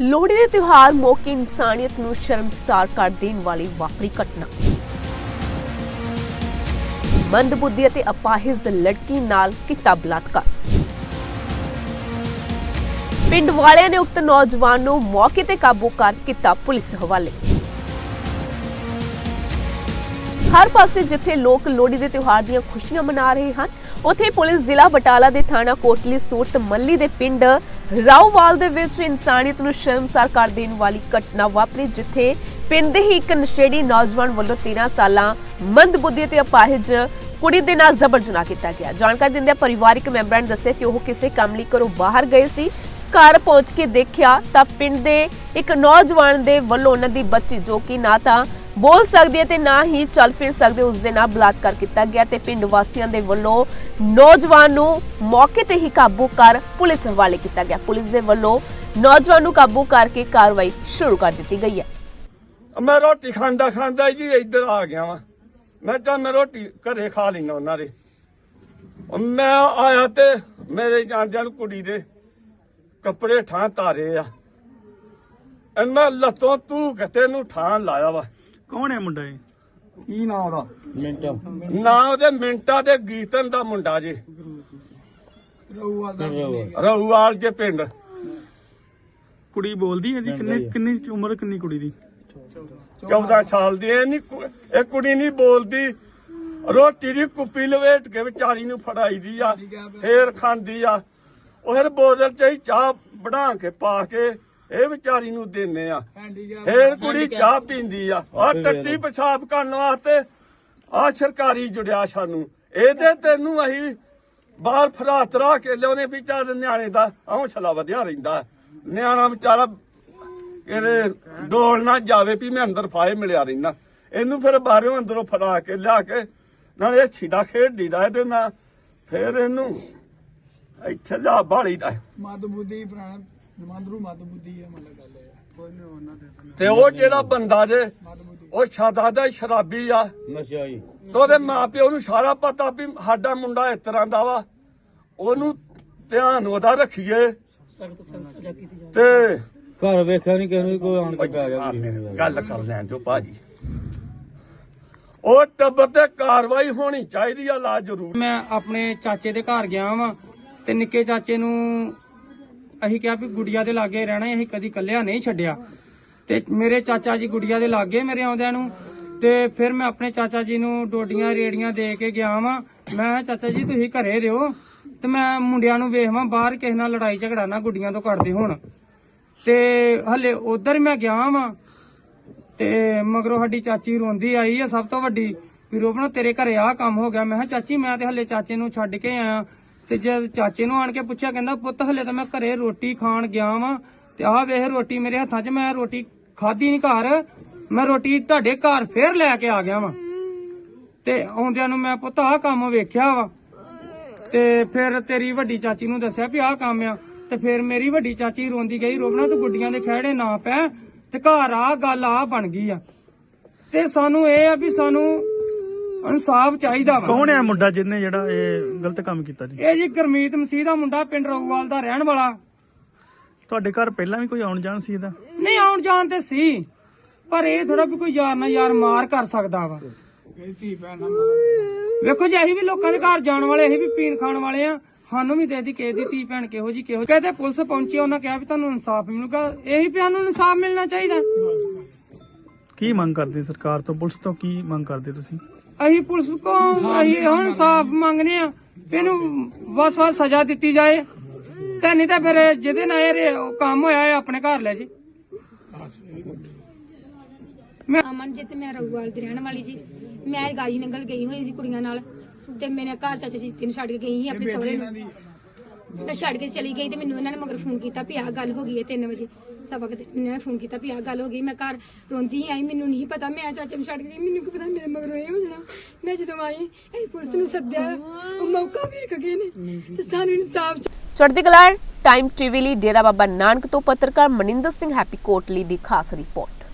ਲੋਹੜੀ ਦੇ ਤਿਉਹਾਰ ਮੌਕੇ ਇਨਸਾਨੀਅਤ ਨੂੰ ਸ਼ਰਮਸਾਰ ਕਰ ਦੇਣ ਵਾਲੀ ਵਾਪਰੀ ਘਟਨਾ। ਮੰਦਬੁੱਧੀ ਅਤੇ ਅਪਾਹਿਜ ਲੜਕੀ ਨਾਲ ਕੀਤਾ ਬਲਾਤਕਾਰ। ਪਿੰਡ ਵਾਲਿਆਂ ਨੇ ਉਕਤ ਨੌਜਵਾਨ ਨੂੰ ਮੌਕੇ ਤੇ ਕਾਬੂ ਕਰ ਕੀਤਾ ਪੁਲਿਸ ਹਵਾਲੇ। ਹਰ ਪਾਸੇ ਜਿੱਥੇ ਲੋਕ ਲੋਹੜੀ ਦੇ ਤਿਉਹਾਰ ਦੀਆਂ ਖੁਸ਼ੀਆਂ ਮਨਾ ਰਹੇ ਹਨ ਉੱਥੇ ਪੁਲਿਸ ਜ਼ਿਲ੍ਹਾ ਬਟਾਲਾ ਦੇ ਥਾਣਾ ਕੋਟਲੀ ਸੂਰਤ ਮੱਲੀ ਦੇ ਪਿੰਡ ਰਾਉਵਾਲ ਦੇ ਵਿੱਚ ਇਨਸਾਨੀਅਤ ਨੂੰ ਸ਼ਰਮਸਾਰ ਕਰ ਦੇਣ ਵਾਲੀ ਘਟਨਾ ਵਾਪਰੀ, ਜਿੱਥੇ ਪਿੰਡ ਦੇ ਹੀ ਇੱਕ ਨਸ਼ੇੜੀ ਨੌਜਵਾਨ ਵੱਲੋਂ 13 ਸਾਲਾਂ ਮੰਦਬੁੱਧੀ ਅਤੇ ਅਪਾਹਿਜ ਕੁੜੀ ਦੇ ਨਾਲ ਜ਼ਬਰ ਜਨਾਹ ਕੀਤਾ ਗਿਆ। ਜਾਣਕਾਰੀ ਦਿੰਦਿਆਂ ਪਰਿਵਾਰਕ ਮੈਂਬਰਾਂ ਨੇ ਦੱਸਿਆ ਕਿ ਉਹ ਕਿਸੇ ਕੰਮ ਲਈ ਘਰੋਂ ਬਾਹਰ ਗਏ ਸੀ। ਘਰ ਪਹੁੰਚ ਕੇ ਦੇਖਿਆ ਤਾਂ ਪਿੰਡ ਦੇ ਇੱਕ ਨੌਜਵਾਨ ਦੇ ਵੱਲੋਂ ਉਹਨਾਂ ਦੀ ਬੱਚੀ, ਜੋ ਕਿ ਨਾ ਤਾਂ ਬੋਲ ਸਕਦੀ ਹੈ ਤੇ ਨਾ ਹੀ ਚੱਲ ਫਿਰ ਸਕਦੇ, ਉਸ ਦੇ ਨਾਲ ਬਲਾਤਕਾਰ ਕੀਤਾ ਗਿਆ ਤੇ ਪਿੰਡ ਵਾਸੀਆਂ ਦੇ ਵੱਲੋਂ ਨੌਜਵਾਨ ਨੂੰ ਮੌਕੇ ਤੇ ਹੀ ਕਾਬੂ ਕਰ ਪੁਲਿਸ ਹਵਾਲੇ ਕੀਤਾ ਗਿਆ। ਪੁਲਿਸ ਦੇ ਵੱਲੋਂ ਨੌਜਵਾਨ ਨੂੰ ਕਾਬੂ ਕਰਕੇ ਕਾਰਵਾਈ ਸ਼ੁਰੂ ਕਰ ਦਿੱਤੀ ਗਈ ਹੈ। ਮੈਂ ਰੋਟੀ ਖਾਂਦਾ ਖਾਂਦਾ ਜੀ ਇੱਧਰ ਆ ਗਿਆ ਵਾਂ। ਮੈਂ ਤਾਂ ਮੈਂ ਰੋਟੀ ਘਰੇ ਖਾ ਲੈਣਾ ਉਹਨਾਂ ਦੇ। ਮੈਂ ਆਇਆ ਤੇ ਮੇਰੇ ਜਾਂਦਿਆਂ ਨੂੰ ਕੁੜੀ ਦੇ ਕੱਪੜੇ ਠਾਂ ਤਾਰੇ ਆ। ਐ ਲੱਤੋਂ ਤੂੰ ਕਿਤੇ ਨੂੰ ਠਾਂ ਲਾਇਆ ਵਾ। ਕੌਣ ਹੈ ਮੁੰਡਾ ਇਹ? ਕੀ ਨਾਂ ਉਹਦਾ? ਮਿੰਟਾ। ਨਾਂ ਉਹਦੇ ਮਿੰਟਾ ਦੇ ਗੀਤਨ ਦਾ ਮੁੰਡਾ ਜੇ। ਰਹੁਵਾਲ ਜੇ ਪਿੰਡ। ਕੁੜੀ ਬੋਲਦੀ ਹੈ ਜੀ? ਕਿੰਨੇ ਕਿੰਨੀ ਉਮਰ ਕਿੰਨੀ ਕੁੜੀ ਦੀ? 14 ਸਾਲ ਦੀ ਇਹ ਨਹੀਂ ਇਹ ਕੁੜੀ ਨਹੀਂ ਬੋਲਦੀ। ਰੋਟੀ ਦੀ ਕੁੱਪੀ ਲਵੇਟ ਕੇ ਵਿਚਾਰੀ ਨੂੰ ਫੜਾਈ ਦੀ ਆ। ਫੇਰ ਖਾਂਦੀ ਆ। ਉਹ ਫਿਰ ਬੋਤਲ ਚ ਹੀ ਚਾਹ ਬਣਾ ਕੇ ਪਾ ਕੇ ਇਹ ਵਿਚਾਰੀ ਨੂੰ ਦਿੰਨੇ ਆ। ਫੇਰ ਕੁੜੀ ਚਾਹ ਪੀਂਦੀ ਆ। ਆ ਟੱਟੀ ਪਿਸ਼ਾਬ ਕਰਨ ਵਾਸਤੇ ਆ ਸਰਕਾਰੀ ਜੁੜਿਆ ਸਾਨੂੰ। ਇਹਦੇ ਤੈਨੂੰ ਅਸੀਂ ਬਾਹਰ ਫਰਾਤਰਾ ਕੇ ਲਿਆਉਨੇ ਵੀ ਚੱਲ ਨਿਆਣੇ ਦਾ ਹੌਸਲਾ ਵਧਿਆ ਰਹਿੰਦਾ। ਨਿਆਣਾ ਵਿਚਾਰਾ ਇਹਦੇ ਡੋਲ ਨਾ ਜਾਵੇ ਵੀ ਮੈਂ ਅੰਦਰ ਫਾਏ ਮਿਲਿਆ ਰਹਿਣਾ ਇਹਨੂੰ ਫਿਰ ਬਾਹਰੋਂ ਅੰਦਰੋਂ ਫੜਾ ਕੇ ਲਿਆ ਕੇ ਨਾਲ ਇਹ ਛਿੜਾ ਖੇਡਦੀ ਦਾ ਇਹਦੇ ਨਾਲ। ਫਿਰ ਇਹਨੂੰ ਇੱਥੇ ਲਿਆ ਬਾੜੀ ਦਾ। ਮਦ ਬੁੱਧੀ ਪੁਰਾਣਾ ਮੰਦਰੂ ਮਦ ਬੁੱਧੀ ਹੈ ਮਤਲਬ ਗੱਲ ਹੈ ਕੋਈ ਨਹੀਂ ਉਹਨਾਂ ਦੇ ਤੇ ਉਹ ਜਿਹੜਾ ਬੰਦਾ ਜੇ ਉਹ ਛਾਦਾ ਦਾ ਸ਼ਰਾਬੀ ਆ। ਨਸ਼ਾਈ ਤੇ ਉਹਦੇ ਮਾਪਿਓ ਨੂੰ ਸਾਰਾ ਪਤਾ ਵੀ ਸਾਡਾ ਮੁੰਡਾ ਇਸ ਤਰ੍ਹਾਂ ਦਾ ਵਾ। ਉਹਨੂੰ ਧਿਆਨ ਉਹਦਾ ਰੱਖੀਏ। ਤੇ ਘਰ ਵੇਖਿਆ ਨਹੀਂ ਕਿਸੇ ਨੂੰ ਕੋਈ ਆਣ ਕੇ ਪੈ ਗਿਆ ਕੁੜੀ ਨੂੰ ਗੱਲ ਕਰ ਲੈਣ ਦਿਓ ਭਾਜੀ। ਉਹ ਟੱਬਰ ਤੇ ਕਾਰਵਾਈ ਹੋਣੀ ਚਾਹੀਦੀ ਆ ਲਾ ਜ਼ਰੂਰ। ਮੈਂ ਆਪਣੇ ਚਾਚੇ ਦੇ ਘਰ ਗਿਆ ਵਾਂ ਤੇ ਨਿੱਕੇ ਚਾਚੇ ਨੂੰ ਅਸੀਂ ਕਿਹਾ ਵੀ ਗੁੜੀਆ ਦੇ ਲਾਗੇ ਰਹਿਣਾ ਹੈ, ਅਸੀਂ ਕਦੀ ਕੱਲਿਆ ਨਹੀਂ ਛੱਡਿਆ। ਤੇ ਮੇਰੇ ਚਾਚਾ ਜੀ ਗੁੜੀਆ ਦੇ ਲਾਗੇ ਮੇਰੇ ਆਉਂਦਿਆਂ ਨੂੰ ਤੇ ਫਿਰ ਮੈਂ ਆਪਣੇ ਚਾਚਾ ਜੀ ਨੂੰ ਡੋਡੀਆਂ ਰੇੜੀਆਂ ਦੇ ਕੇ ਗਿਆ ਵਾਂ। ਮੈਂ ਕਿਹਾ, ਚਾਚਾ ਜੀ ਤੁਸੀਂ ਘਰੇ ਰਹੋ। ਤੇ ਮੈਂ ਮੁੰਡਿਆਂ ਨੂੰ ਵੇਖਵਾਂ ਬਾਹਰ ਕਿਸੇ ਨਾਲ ਲੜਾਈ ਝਗੜਾ ਨਾ ਗੁੱਡੀਆਂ ਤੋਂ ਕਰਦੇ ਹੋਣ। ਤੇ ਹਲੇ ਉਧਰ ਮੈਂ ਗਿਆ ਵਾਂ ਤੇ ਮਗਰੋਂ ਸਾਡੀ ਚਾਚੀ ਰੋਂਦੀ ਆਈ ਆ ਸਭ ਤੋਂ ਵੱਡੀ ਵੀ ਰੋਪਣਾ ਤੇਰੇ ਘਰੇ ਆਹ ਕੰਮ ਹੋ ਗਿਆ। ਮੈਂ ਕਿਹਾ ਚਾਚੀ ਮੈਂ ਤੇ ਹਲੇ ਚਾਚੇ ਨੂੰ ਛੱਡ ਕੇ ਆਇਆ। ਤੇ ਜਦ ਚਾਚੇ ਨੂੰ ਆਣ ਕੇ ਪੁੱਛਿਆ ਕਹਿੰਦਾ, ਪੁੱਤ, ਹਲੇ ਤਾਂ ਮੈਂ ਘਰੇ ਰੋਟੀ ਖਾਣ ਗਿਆ ਵਾਂ ਤੇ ਆਹ ਵੇਖ ਰੋਟੀ ਮੇਰੇ ਹੱਥਾਂ 'ਚ, ਮੈਂ ਰੋਟੀ ਖਾਧੀ ਨਹੀਂ ਘਰ। ਮੈਂ ਰੋਟੀ ਤੁਹਾਡੇ ਘਰ ਫੇਰ ਲੈ ਕੇ ਆ ਗਿਆ ਵਾਂ। ਤੇ ਆਉਂਦਿਆਂ ਨੂੰ ਮੈਂ, ਪੁੱਤ, ਆਹ ਕੰਮ ਵੇਖਿਆ ਵਾ। ਤੇ ਫਿਰ ਤੇਰੀ ਵੱਡੀ ਚਾਚੀ ਨੂੰ ਦੱਸਿਆ ਵੀ ਆਹ ਕੰਮ ਆ। ਤੇ ਫਿਰ ਮੇਰੀ ਵੱਡੀ ਚਾਚੀ ਰੋਂਦੀ ਗਈ ਰੋਬਣਾ ਤੂੰ ਗੁੱਡੀਆਂ ਦੇ ਖਹਿੜੇ ਨਾ ਪੈ ਤੇ ਘਰ ਆ, ਗੱਲ ਆ ਬਣ ਗਈ ਆ। ਤੇ ਸਾਨੂੰ ਇਹ ਆ ਵੀ ਸਾਨੂੰ ਇਨਸਾਫ ਚਾਹੀਦਾ ਵਾ। ਕੌਣ ਹੈ ਮੁੰਡਾ ਜਿਹਨੇ ਜਿਹੜਾ ਇਹ ਗਲਤ ਕੰਮ ਕੀਤਾ ਜੀ? ਇਹ ਜੀ ਗਰਮੀਤ ਮਸੀਹ ਦਾ ਮੁੰਡਾ ਪਿੰਡ ਰੋਗਵਾਲ ਦਾ ਰਹਿਣ ਵਾਲਾ। ਤੁਹਾਡੇ ਘਰ ਪਹਿਲਾਂ ਵੀ ਕੋਈ ਆਉਣ ਜਾਣ ਸੀ ਇਹਦਾ? ਨਹੀਂ ਆਉਣ ਜਾਣ ਤੇ ਸੀ ਪਰ ਇਹ ਥੋੜਾ ਵੀ ਕੋਈ ਯਾਰ ਨਾ ਯਾਰ ਮਾਰ ਕਰ ਸਕਦਾ ਵਾ। ਵੇਖੋ ਜੀ ਅਸੀਂ ਵੀ ਲੋਕਾਂ ਦੇ ਘਰ ਜਾਣ ਵਾਲੇ ਅਸੀਂ ਵੀ ਪੀਣ ਖਾਣ ਵਾਲੇ ਆ। ਸਾਨੂੰ ਵੀ ਦੇ ਦੀ ਕਿਸੇ ਦੀ ਧੀ ਭੈਣ ਕਿਹੋ ਜੀ ਕਿਹੋ ਕਹਿੰਦੇ ਪੁਲਿਸ ਪਹੁੰਚੀ ਉਹਨਾਂ ਕਿਹਾ ਵੀ ਤੁਹਾਨੂੰ ਇਨਸਾਫ ਮਿਲੂਗਾ। ਇਹੀ ਵੀ ਸਾਨੂੰ ਇਨਸਾਫ ਮਿਲਣਾ ਚਾਹੀਦਾ। ਕੀ ਮੰਗ ਕਰਦੇ ਸਰਕਾਰ ਤੋਂ? ਪੁਲਿਸ ਤੋਂ ਕੀ ਮੰਗ ਕਰਦੇ ਤੁਸੀਂ? ਅਸੀਂ ਪੁਲਿਸ ਕੋ ਅਸੀਂ ਹੁਣ ਇਨਸਾਫ ਮੰਗਨੇ ਆ ਇਹਨੂੰ ਬਸ ਬਸ ਸਜ਼ਾ ਦਿੱਤੀ ਜਾਏ। ਤੇ ਨਹੀਂ ਤਾਂ ਫਿਰ ਜਿਹਦੇ ਨਾਲ ਇਹ ਕੰਮ ਹੋਇਆ ਇਹ ਆਪਣੇ ਘਰ ਲੈ ਜੀ। ਅਮਨਜੀਤ ਮੈਂ ਰਘੂਵਾਲ ਦੀ ਰਹਿਣ ਵਾਲੀ ਜੀ। ਮੈਂ ਗਾਈ ਨੰਗਲ ਗਈ ਹੋਈ ਸੀ ਕੁੜੀਆਂ ਨਾਲ। ਤੇ ਮੇਰੇ ਘਰ ਚਾਚਾ ਜੀ ਨੂੰ ਛੱਡ ਕੇ ਗਈ ਸੀ ਆਪਣੇ ਸਹੁਰੇ ਨੂੰ। ਮੈਂ ਛੱਡ ਕੇ ਚਲੀ ਗਈ ਤੇ ਮੈਨੂੰ ਇਹਨਾਂ ਨੇ ਮਗਰ ਫੋਨ ਕੀਤਾ ਵੀ ਆਹ ਗੱਲ ਹੋ ਗਈ ਹੈ 3 ਵਜੇ। ਸਬਕ ਤੇ ਇਹਨਾਂ ਫੋਨ ਕੀਤਾ ਵੀ ਆਹ ਗੱਲ ਹੋ ਗਈ। ਮੈਂ ਘਰ ਰੋਂਦੀ ਆਈ, ਮੈਨੂੰ ਨਹੀਂ ਪਤਾ। ਮੈਂ ਚਾਚੇ ਨੂੰ ਛੱਡ ਗਈ। ਮੈਨੂੰ ਕੀ ਪਤਾ ਮੇਰੇ ਮਗਰ ਇਹ ਹੋ ਜਾਣਾ। ਮੈਂ ਜਦੋਂ ਆਈ ਅਸੀਂ ਪੁਲਿਸ ਨੂੰ ਸੱਦਿਆ। ਉਹ ਮੌਕਾ ਵੇਖ ਗਏ ਨੇ। ਤੇ ਸਾਨੂੰ ਇਨਸਾਫ ਚੜ੍ਹਦੀ ਕਲਾ ਟਾਈਮ ਟੀਵੀ ਲਈ ਡੇਰਾ ਬਾਬਾ ਨਾਨਕ ਤੋਂ ਪੱਤਰਕਾਰ ਮਨਿੰਦਰ ਸਿੰਘ ਹੈਪੀ ਕੋਟਲੀ ਦੀ ਖਾਸ ਰਿਪੋਰਟ।